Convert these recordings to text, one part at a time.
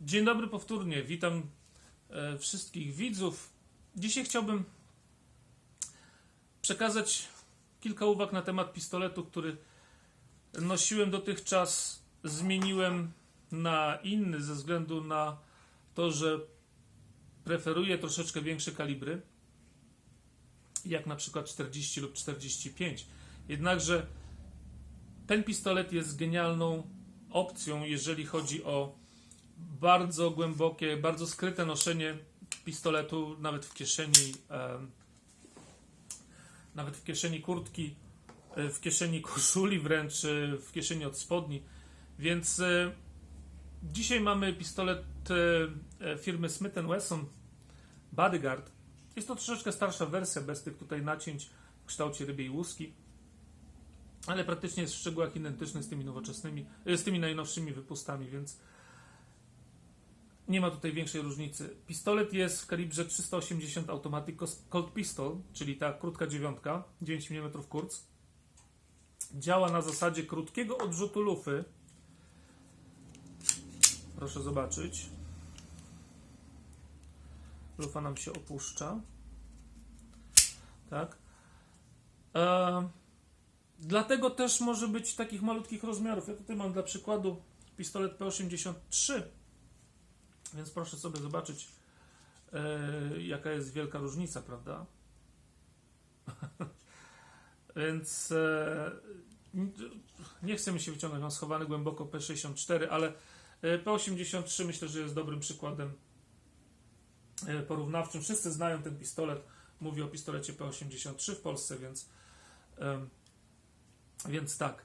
Dzień dobry powtórnie. Witam e, wszystkich widzów. Dzisiaj chciałbym przekazać kilka uwag na temat pistoletu, który nosiłem dotychczas. Zmieniłem na inny ze względu na to, że preferuję troszeczkę większe kalibry, jak na przykład 40 lub 45. Jednakże ten pistolet jest genialną opcją, jeżeli chodzi o bardzo głębokie, bardzo skryte noszenie pistoletu, nawet w kieszeni, nawet w kieszeni kurtki, e, w kieszeni koszuli wręcz, e, w kieszeni od spodni. Więc e, dzisiaj mamy pistolet firmy Smith Wesson Bodyguard. Jest to troszeczkę starsza wersja, bez tych tutaj nacięć w kształcie rybiej łuski, ale praktycznie jest w szczegółach identyczny z tymi nowoczesnymi, z tymi najnowszymi wypustami, więc nie ma tutaj większej różnicy. Pistolet jest w kalibrze 380 Automatic Colt Pistol, czyli ta krótka dziewiątka, 9 mm kurz. Działa na zasadzie krótkiego odrzutu lufy. Proszę zobaczyć. Lufa nam się opuszcza. Tak. E, dlatego też może być takich malutkich rozmiarów. Ja tutaj mam dla przykładu pistolet P83 więc proszę sobie zobaczyć, e, jaka jest wielka różnica, prawda? Więc e, nie chcemy się wyciągnąć, mam schowany głęboko P64, ale e, P83 myślę, że jest dobrym przykładem porównawczym. Wszyscy znają ten pistolet. Mówię o pistolecie P83 w Polsce, więc, więc tak.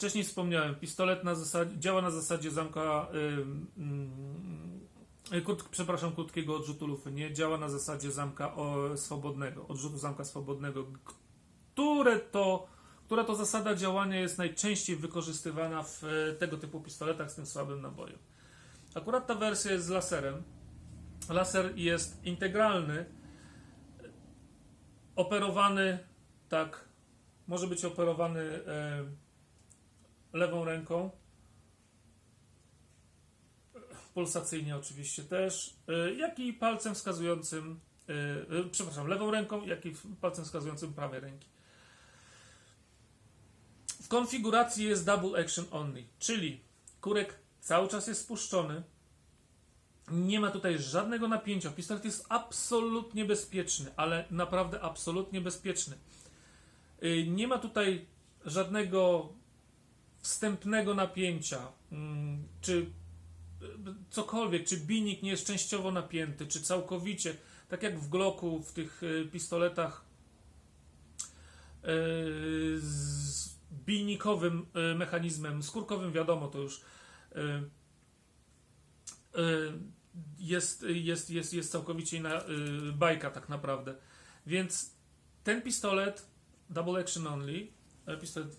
Wcześniej wspomniałem, pistolet na zasadzie, działa na zasadzie zamka, ym, ym, krót, przepraszam, krótkiego odrzutu lufy, nie działa na zasadzie zamka o, swobodnego, odrzutu zamka swobodnego, które to, która to zasada działania jest najczęściej wykorzystywana w e, tego typu pistoletach z tym słabym nabojem. Akurat ta wersja jest z laserem. Laser jest integralny, operowany tak, może być operowany e, lewą ręką. Pulsacyjnie oczywiście też, y, jak i palcem wskazującym, y, y, przepraszam, lewą ręką, jak i palcem wskazującym prawej ręki. W konfiguracji jest double action only, czyli kurek cały czas jest spuszczony. Nie ma tutaj żadnego napięcia. Pistolet jest absolutnie bezpieczny, ale naprawdę absolutnie bezpieczny. Nie ma tutaj żadnego wstępnego napięcia, mm, czy y, cokolwiek, czy binik nie jest częściowo napięty, czy całkowicie, tak jak w Glocku, w tych y, pistoletach y, z binikowym mechanizmem, skórkowym wiadomo, to już jest, jest, jest, jest całkowicie inna bajka tak naprawdę. Więc ten pistolet, double action only, e, pistolet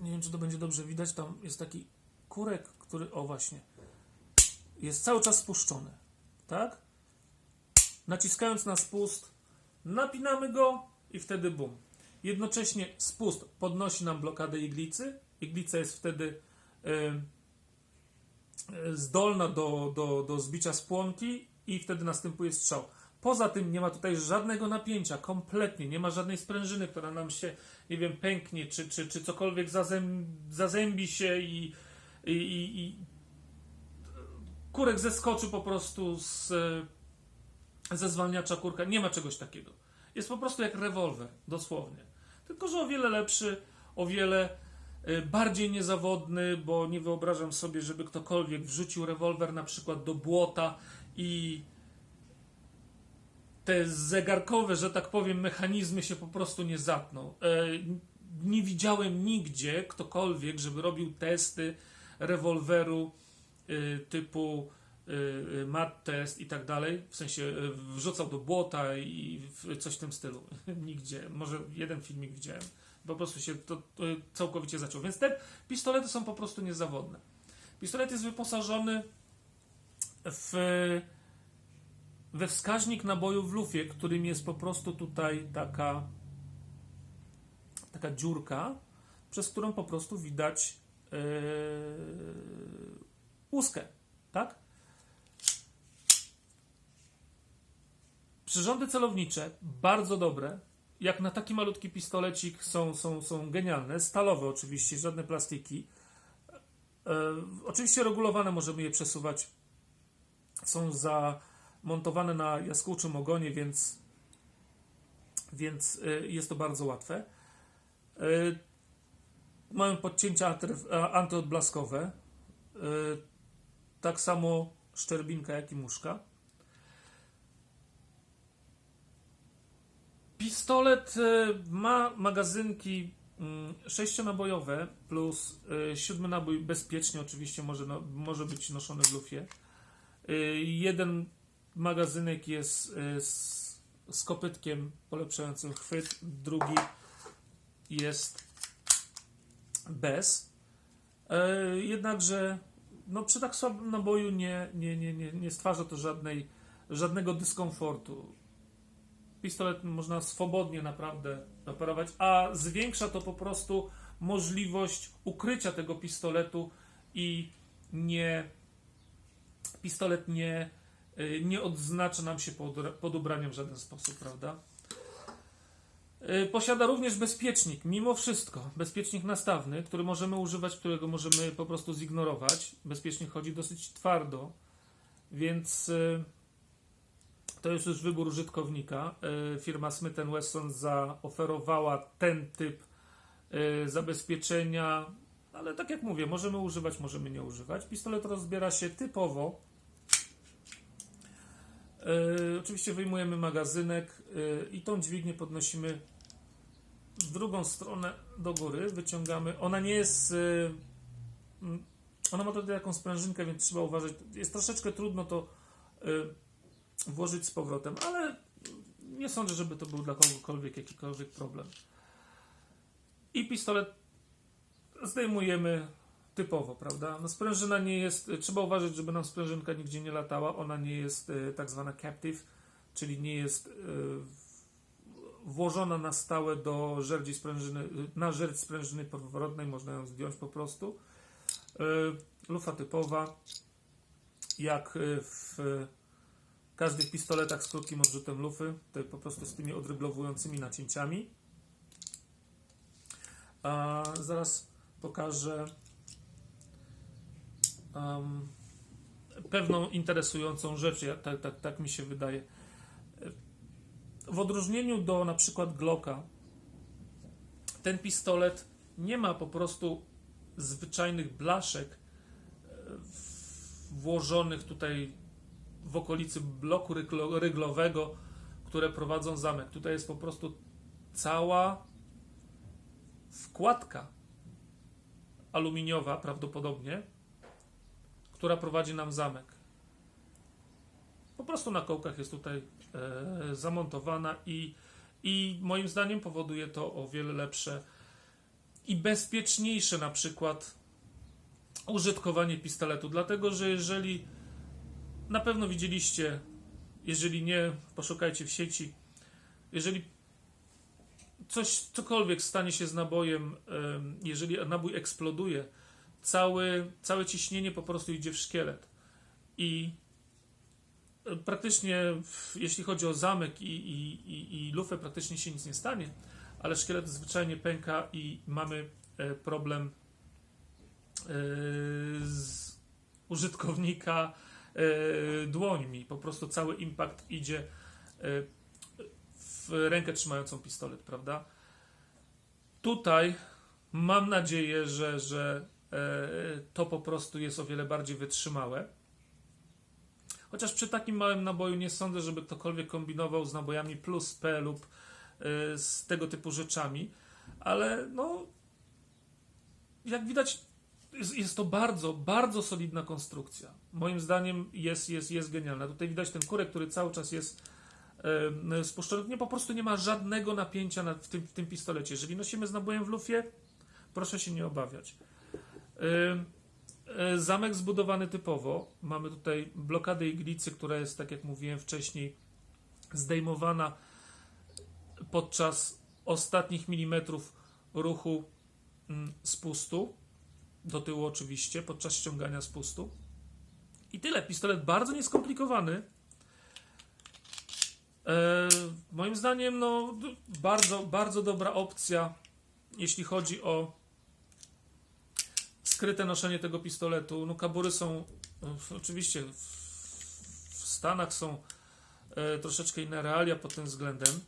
nie wiem, czy to będzie dobrze widać. Tam jest taki kurek, który. O, właśnie. Jest cały czas spuszczony. Tak? Naciskając na spust, napinamy go i wtedy bum. Jednocześnie spust podnosi nam blokadę iglicy. Iglica jest wtedy e, zdolna do, do, do zbicia spłonki i wtedy następuje strzał. Poza tym nie ma tutaj żadnego napięcia, kompletnie. Nie ma żadnej sprężyny, która nam się, nie wiem, pęknie, czy, czy, czy cokolwiek zazęb, zazębi się i, i, i, i kurek zeskoczy po prostu z, ze zwalniacza kurka. Nie ma czegoś takiego. Jest po prostu jak rewolwer, dosłownie. Tylko, że o wiele lepszy, o wiele e, bardziej niezawodny, bo nie wyobrażam sobie, żeby ktokolwiek wrzucił rewolwer na przykład do błota i te zegarkowe, że tak powiem, mechanizmy się po prostu nie zatną. E, nie widziałem nigdzie ktokolwiek, żeby robił testy rewolweru e, typu e, mat test i tak dalej, w sensie wrzucał do błota i coś w tym stylu. Nigdzie. Może jeden filmik widziałem. Po prostu się to całkowicie zaczął. Więc te pistolety są po prostu niezawodne. Pistolet jest wyposażony w we wskaźnik naboju w lufie, którym jest po prostu tutaj taka taka dziurka, przez którą po prostu widać yy, łuskę, tak? Przyrządy celownicze, bardzo dobre. Jak na taki malutki pistolecik są, są, są genialne. Stalowe oczywiście, żadne plastiki. E, oczywiście regulowane, możemy je przesuwać. Są zamontowane na jaskółczym ogonie, więc, więc e, jest to bardzo łatwe. E, mają podcięcia antyodblaskowe. E, tak samo szczerbinka, jak i muszka. Pistolet ma magazynki mm, sześcionabojowe plus siódmy nabój bezpiecznie oczywiście może, no, może być noszony w lufie. Jeden magazynek jest e, z, z kopytkiem polepszającym chwyt, drugi jest bez. E, Jednakże no, przy tak słabym naboju nie, nie, nie, nie, nie stwarza to żadnej, żadnego dyskomfortu pistolet można swobodnie naprawdę operować, a zwiększa to po prostu możliwość ukrycia tego pistoletu i nie pistolet nie, nie odznacza nam się pod, pod ubraniem w żaden sposób, prawda? Y, Posiada również bezpiecznik, mimo wszystko, bezpiecznik nastawny, który możemy używać, którego możemy po prostu zignorować. Bezpiecznik chodzi dosyć twardo, więc y, to jest już wybór użytkownika. Firma Smith Wesson zaoferowała ten typ zabezpieczenia, ale tak jak mówię, możemy używać, możemy nie używać. Pistolet rozbiera się typowo. Y, Oczywiście wyjmujemy magazynek y, i tą dźwignię podnosimy w drugą stronę do góry, wyciągamy. Ona nie jest. y, mm, Ona ma tutaj jakąś sprężynkę, więc trzeba uważać. Jest troszeczkę trudno to włożyć z powrotem, ale nie sądzę, żeby to był dla kogokolwiek jakikolwiek problem. I pistolet zdejmujemy typowo, prawda? No sprężyna nie jest, trzeba uważać, żeby nam sprężynka nigdzie nie latała, ona nie jest e, tak zwana captive, czyli nie jest e, włożona na stałe do żerdzi sprężyny, na żerdź sprężyny powrotnej, można ją zdjąć po prostu. E, Lufa typowa, jak e, w każdych pistoletach z krótkim odrzutem lufy, tutaj po prostu z tymi odryglowującymi nacięciami. A zaraz pokażę um, pewną interesującą rzecz, ja, tak, tak, tak mi się wydaje. W odróżnieniu do na przykład Glocka, ten pistolet nie ma po prostu zwyczajnych blaszek e, włożonych tutaj w okolicy bloku ryglo- ryglowego, które prowadzą zamek. Tutaj jest po prostu cała wkładka aluminiowa, prawdopodobnie, która prowadzi nam zamek. Po prostu na kołkach jest tutaj e, zamontowana i, i moim zdaniem powoduje to o wiele lepsze i bezpieczniejsze na przykład użytkowanie pistoletu, dlatego że jeżeli na pewno widzieliście, jeżeli nie, poszukajcie w sieci. Jeżeli coś, cokolwiek stanie się z nabojem, em, jeżeli nabój eksploduje, cały, całe ciśnienie po prostu idzie w szkielet. I e, praktycznie, jeśli chodzi o zamek i, i, i, i lufę, praktycznie się nic nie stanie, ale szkielet zwyczajnie pęka i mamy e, problem e, z użytkownika dłońmi. Po prostu cały impact idzie w rękę trzymającą pistolet, prawda? Tutaj mam nadzieję, że, że to po prostu jest o wiele bardziej wytrzymałe. Chociaż przy takim małym naboju nie sądzę, żeby ktokolwiek kombinował z nabojami plus P lub e, z tego typu rzeczami, ale no jak widać jest, to bardzo, bardzo solidna konstrukcja. Moim zdaniem jest, jest, jest genialna. Tutaj widać ten kurek, który cały czas jest e, spuszczony. Nie, po prostu nie ma żadnego napięcia na, w, tym, w tym pistolecie. Jeżeli nosimy z nabojem w lufie, proszę się nie obawiać. E, zamek zbudowany typowo. Mamy tutaj blokadę iglicy, która jest, tak jak mówiłem wcześniej, zdejmowana podczas ostatnich milimetrów ruchu mm, spustu do tyłu oczywiście, podczas ściągania spustu. I tyle. Pistolet bardzo nieskomplikowany. E, moim zdaniem, no, bardzo, bardzo dobra opcja, jeśli chodzi o skryte noszenie tego pistoletu. No, kabury są e, oczywiście w, Stanach są e, troszeczkę inne realia pod tym względem,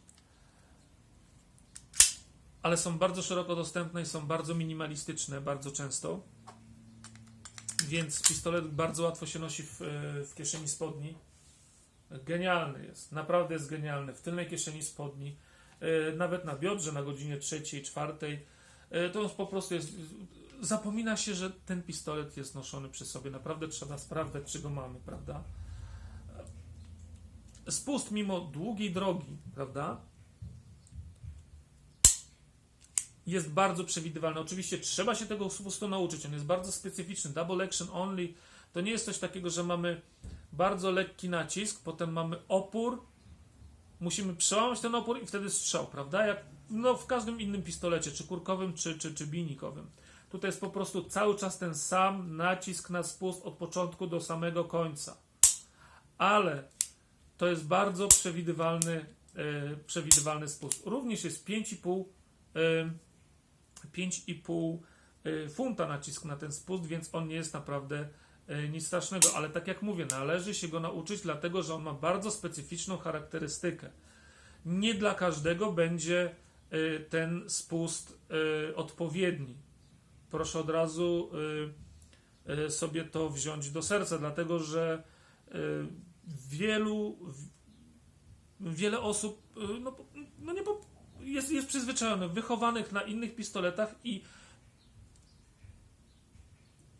ale są bardzo szeroko dostępne i są bardzo minimalistyczne bardzo często. Więc pistolet bardzo łatwo się nosi w, e, w kieszeni spodni. Genialny jest, naprawdę jest genialny. W tylnej kieszeni spodni, e, nawet na biodrze na godzinie trzeciej, czwartej, to po prostu jest. Zapomina się, że ten pistolet jest noszony przy sobie. Naprawdę trzeba sprawdzać, czy go mamy, prawda? Spust mimo długiej drogi, prawda? Jest bardzo przewidywalny. Oczywiście trzeba się tego spustu nauczyć. On jest bardzo specyficzny. Double action only to nie jest coś takiego, że mamy bardzo lekki nacisk, potem mamy opór, musimy przełamać ten opór i wtedy strzał, prawda? Jak no, w każdym innym pistolecie, czy kurkowym, czy, czy, czy binikowym. Tutaj jest po prostu cały czas ten sam nacisk na spust od początku do samego końca. Ale to jest bardzo przewidywalny, e, przewidywalny spust. Również jest 5,5 e, 5,5 e, funta nacisk na ten spust, więc on nie jest naprawdę e, nic strasznego, ale tak jak mówię, należy się go nauczyć, dlatego że on ma bardzo specyficzną charakterystykę. Nie dla każdego będzie e, ten spust odpowiedni. Proszę od razu e, e, sobie to wziąć do serca, dlatego że e, wielu, wiele osób no, no nie, jest, jest przyzwyczajonych, wychowanych na innych pistoletach i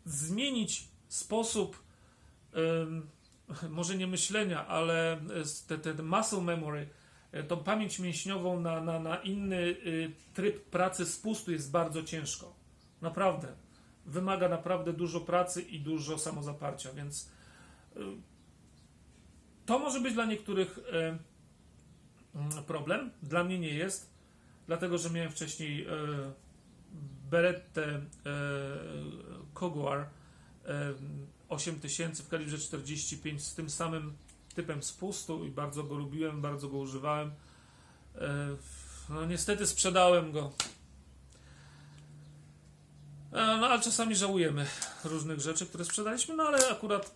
zmienić sposób może nie myślenia, ale ten te, muscle memory, tą pamięć mięśniową na, na, na inny y, tryb pracy spustu jest bardzo ciężko. Naprawdę. Wymaga naprawdę dużo pracy i dużo samozaparcia, więc y, to może być dla niektórych y, mm, problem. Dla mnie nie jest, dlatego że miałem wcześniej e, Berettę Koguar e, 8000 w kalibrze 45 z tym samym typem spustu i bardzo go lubiłem, bardzo go używałem. No niestety sprzedałem go. E, no ale czasami żałujemy różnych rzeczy, które sprzedaliśmy, no ale akurat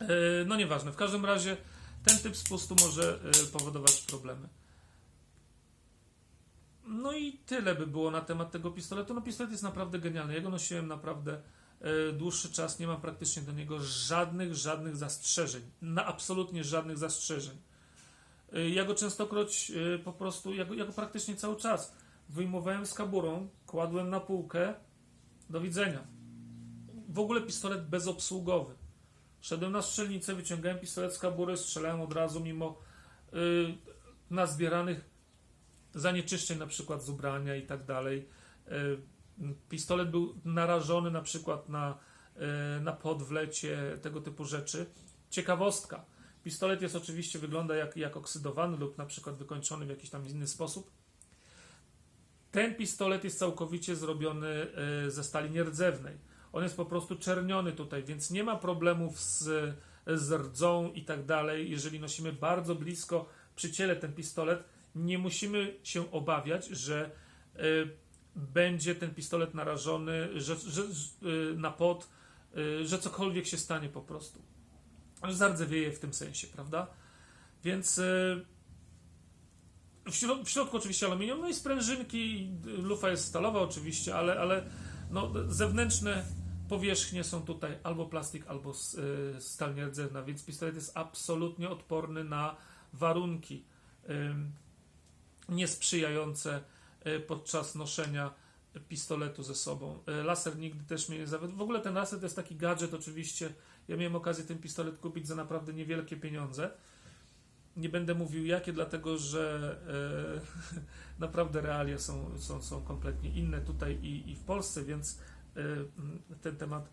e, no nieważne. W każdym razie ten typ spustu może e, powodować problemy. No i tyle by było na temat tego pistoletu. No pistolet jest naprawdę genialny. Ja go nosiłem naprawdę dłuższy czas. Nie mam praktycznie do niego żadnych, żadnych zastrzeżeń. Na absolutnie żadnych zastrzeżeń. Ja go częstokroć po prostu, ja go, ja go praktycznie cały czas wyjmowałem z kaburą, kładłem na półkę. Do widzenia. W ogóle pistolet bezobsługowy. Szedłem na strzelnicę, wyciągałem pistolet z kabury, strzelałem od razu mimo y, nazbieranych zanieczyszczeń na przykład z ubrania i tak dalej. Y, Pistolet był narażony na przykład na, y, na pot w lecie, tego typu rzeczy. Ciekawostka. Pistolet jest oczywiście, wygląda jak, jak oksydowany lub na przykład wykończony w jakiś tam inny sposób. Ten pistolet jest całkowicie zrobiony y, ze stali nierdzewnej. On jest po prostu czerniony tutaj, więc nie ma problemów z, z rdzą i tak dalej. Jeżeli nosimy bardzo blisko przy ciele ten pistolet, nie musimy się obawiać, że y, będzie ten pistolet narażony że, że, y, na pot, y, że cokolwiek się stanie po prostu. Zardzewieje w tym sensie, prawda? Więc y, w, w środku oczywiście aluminium, no i sprężynki, lufa jest stalowa oczywiście, ale, ale no, zewnętrzne powierzchnie są tutaj albo plastik, albo y, stal nierdzewna, więc pistolet jest absolutnie odporny na warunki niesprzyjające y, podczas noszenia pistoletu ze sobą. Y, Laser nigdy też mnie nie zawiódł. W ogóle ten laser to jest taki gadżet oczywiście. Ja miałem okazję ten pistolet kupić za naprawdę niewielkie pieniądze. Nie będę mówił jakie, dlatego że e, naprawdę realia są, są, są kompletnie inne tutaj i, i w Polsce, więc e, ten temat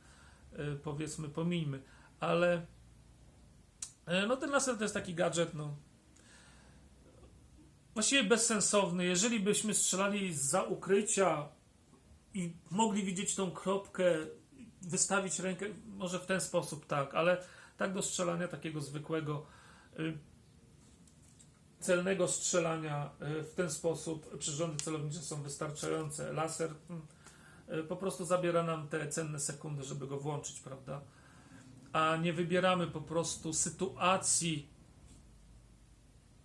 e, powiedzmy pomijmy. Ale e, no ten laser to jest taki gadżet, no właściwie bezsensowny. Jeżeli byśmy strzelali za ukrycia i mogli widzieć tą kropkę wystawić rękę, może w ten sposób tak, ale tak do strzelania takiego zwykłego, y, celnego strzelania y, w ten sposób przyrządy celownicze są wystarczające. Laser mm, y, po prostu zabiera nam te cenne sekundy, żeby go włączyć, prawda? A nie wybieramy po prostu sytuacji,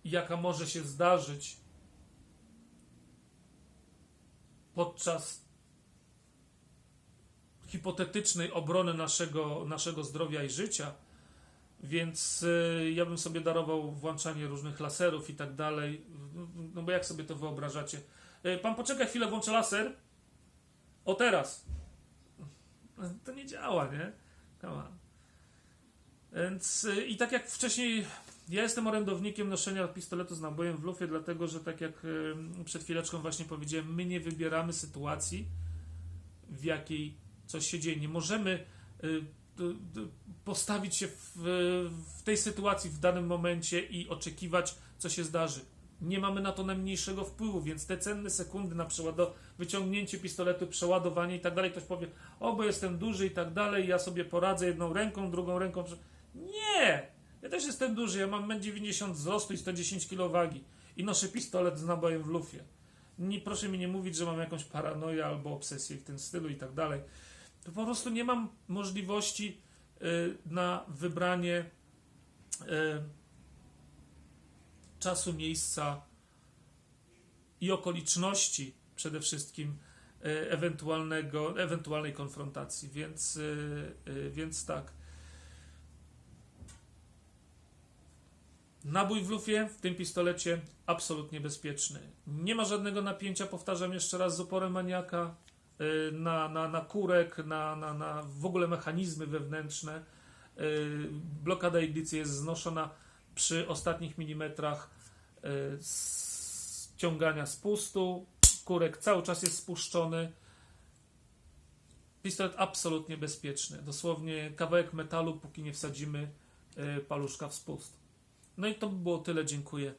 jaka może się zdarzyć podczas hipotetycznej obrony naszego, naszego zdrowia i życia. Więc y, ja bym sobie darował włączanie różnych laserów i tak dalej. No bo jak sobie to wyobrażacie? Y, pan poczeka chwilę, włączę laser. O teraz. To nie działa, nie? Come. Więc y, i tak jak wcześniej, ja jestem orędownikiem noszenia pistoletu z nabojem w lufie, dlatego że tak jak przed chwileczką właśnie powiedziałem, my nie wybieramy sytuacji, w jakiej coś się dzieje. Nie możemy postawić się w, w tej sytuacji w danym momencie i oczekiwać, co się zdarzy. Nie mamy na to najmniejszego wpływu, więc te cenne sekundy na przełado- wyciągnięcie pistoletu, przeładowanie i tak dalej, ktoś powie, o bo jestem duży i tak dalej, ja sobie poradzę jedną ręką, drugą ręką. prze-" Nie! Ja też jestem duży, ja mam 1,90 m wzrostu i 110 kg wagi i noszę pistolet z nabojem w lufie. Nie, proszę mi nie mówić, że mam jakąś paranoję albo obsesję w tym stylu i tak dalej. To po prostu nie mam możliwości y, na wybranie y, czasu, miejsca i okoliczności przede wszystkim y, ewentualnego, ewentualnej konfrontacji. Więc, więc tak. Nabój w lufie w tym pistolecie absolutnie bezpieczny. Nie ma żadnego napięcia, powtarzam jeszcze raz, z oporem maniaka na, na, na kurek, na, na, na w ogóle mechanizmy wewnętrzne. Y, Blokada ignicji jest znoszona przy ostatnich milimetrach y, ściągania spustu. Kurek cały czas jest spuszczony. Pistolet absolutnie bezpieczny. Dosłownie kawałek metalu, póki nie wsadzimy y, paluszka w spust. No i to by było tyle. Dziękuję.